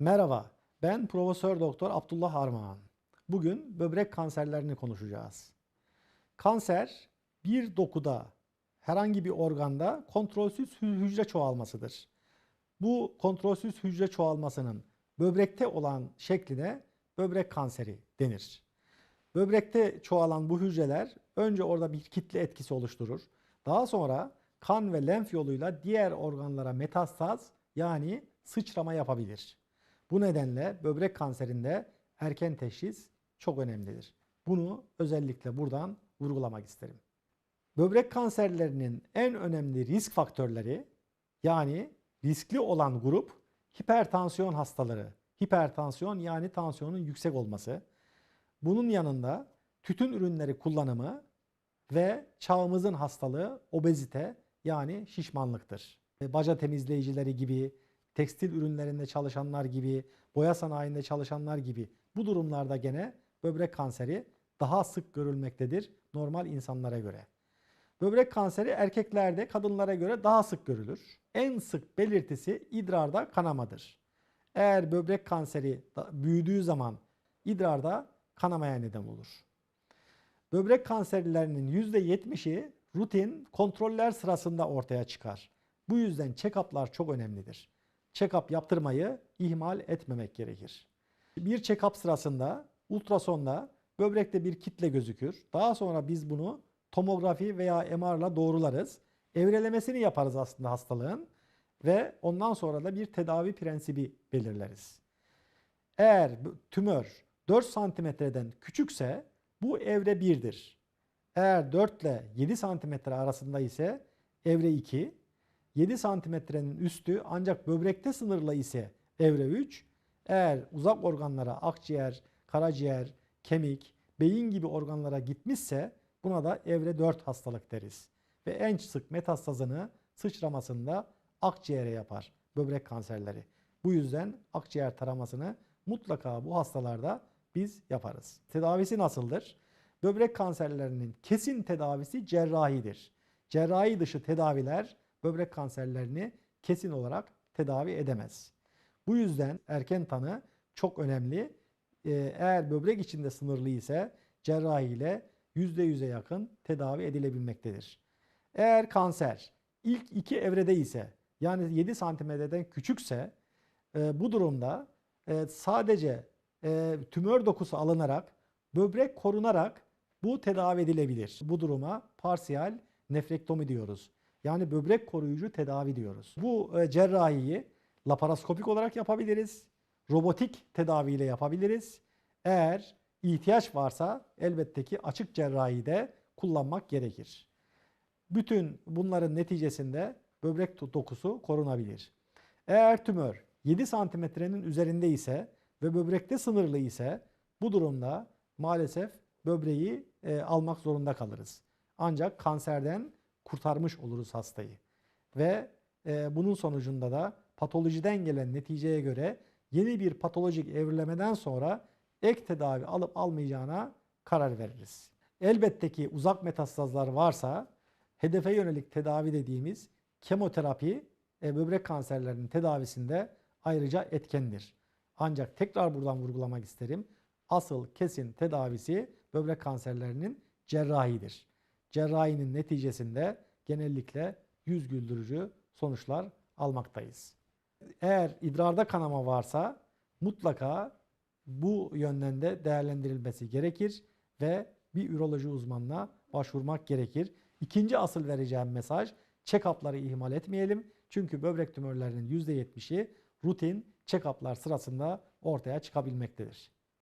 Merhaba, ben Profesör Doktor Abdullah Armağan. Bugün böbrek kanserlerini konuşacağız. Kanser bir dokuda, herhangi bir organda kontrolsüz hü- hücre çoğalmasıdır. Bu kontrolsüz hücre çoğalmasının böbrekte olan şekline böbrek kanseri denir. Böbrekte çoğalan bu hücreler önce orada bir kitle etkisi oluşturur. Daha sonra kan ve lenf yoluyla diğer organlara metastaz yani sıçrama yapabilir. Bu nedenle böbrek kanserinde erken teşhis çok önemlidir. Bunu özellikle buradan vurgulamak isterim. Böbrek kanserlerinin en önemli risk faktörleri yani riskli olan grup hipertansiyon hastaları. Hipertansiyon yani tansiyonun yüksek olması. Bunun yanında tütün ürünleri kullanımı ve çağımızın hastalığı obezite yani şişmanlıktır. Baca temizleyicileri gibi, tekstil ürünlerinde çalışanlar gibi, boya sanayinde çalışanlar gibi bu durumlarda gene böbrek kanseri daha sık görülmektedir normal insanlara göre. Böbrek kanseri erkeklerde kadınlara göre daha sık görülür. En sık belirtisi idrarda kanamadır. Eğer böbrek kanseri büyüdüğü zaman idrarda kanamaya neden olur. Böbrek kanserlerinin %70'i rutin kontroller sırasında ortaya çıkar. Bu yüzden check-up'lar çok önemlidir. Check-up yaptırmayı ihmal etmemek gerekir. Bir check-up sırasında ultrasonda böbrekte bir kitle gözükür. Daha sonra biz bunu tomografi veya MR'la doğrularız. Evrelemesini yaparız aslında hastalığın ve ondan sonra da bir tedavi prensibi belirleriz. Eğer tümör 4 santimetreden küçükse bu evre 1'dir. Eğer 4 ile 7 santimetre arasında ise evre 2, 7 santimetrenin üstü ancak böbrekte sınırlı ise evre 3, eğer uzak organlara akciğer, karaciğer, kemik, beyin gibi organlara gitmişse buna da evre 4 hastalık deriz. Ve en sık metastazını sıçramasında akciğere yapar böbrek kanserleri. Bu yüzden akciğer taramasını mutlaka bu hastalarda biz yaparız. Tedavisi nasıldır? Böbrek kanserlerinin kesin tedavisi cerrahidir. Cerrahi dışı tedaviler böbrek kanserlerini kesin olarak tedavi edemez. Bu yüzden erken tanı çok önemli. Ee, Eğer böbrek içinde sınırlı ise cerrahi ile %100'e yakın tedavi edilebilmektedir. Eğer kanser ilk iki evrede ise yani 7 santimetreden küçükse e, bu durumda e, sadece e, tümör dokusu alınarak böbrek korunarak bu tedavi edilebilir. Bu duruma parsiyel nefrektomi diyoruz. Yani böbrek koruyucu tedavi diyoruz. Bu e, cerrahiyi laparoskopik olarak yapabiliriz. Robotik tedaviyle yapabiliriz. Eğer ihtiyaç varsa elbette ki açık cerrahi de kullanmak gerekir. Bütün bunların neticesinde böbrek dokusu korunabilir. Eğer tümör 7 santimetrenin üzerinde ise ve böbrekte sınırlı ise bu durumda maalesef böbreği e, almak zorunda kalırız. Ancak kanserden kurtarmış oluruz hastayı. Ve e, bunun sonucunda da patolojiden gelen neticeye göre yeni bir patolojik evrilemeden sonra ek tedavi alıp almayacağına karar veririz. Elbette ki uzak metastazlar varsa hedefe yönelik tedavi dediğimiz kemoterapi e, böbrek kanserlerinin tedavisinde ayrıca etkendir. Ancak tekrar buradan vurgulamak isterim. Asıl kesin tedavisi böbrek kanserlerinin cerrahidir. Cerrahinin neticesinde genellikle yüz güldürücü sonuçlar almaktayız. Eğer idrarda kanama varsa mutlaka bu yönden de değerlendirilmesi gerekir ve bir üroloji uzmanına başvurmak gerekir. İkinci asıl vereceğim mesaj check-up'ları ihmal etmeyelim. Çünkü böbrek tümörlerinin %70'i rutin check-up'lar sırasında ortaya çıkabilmektedir.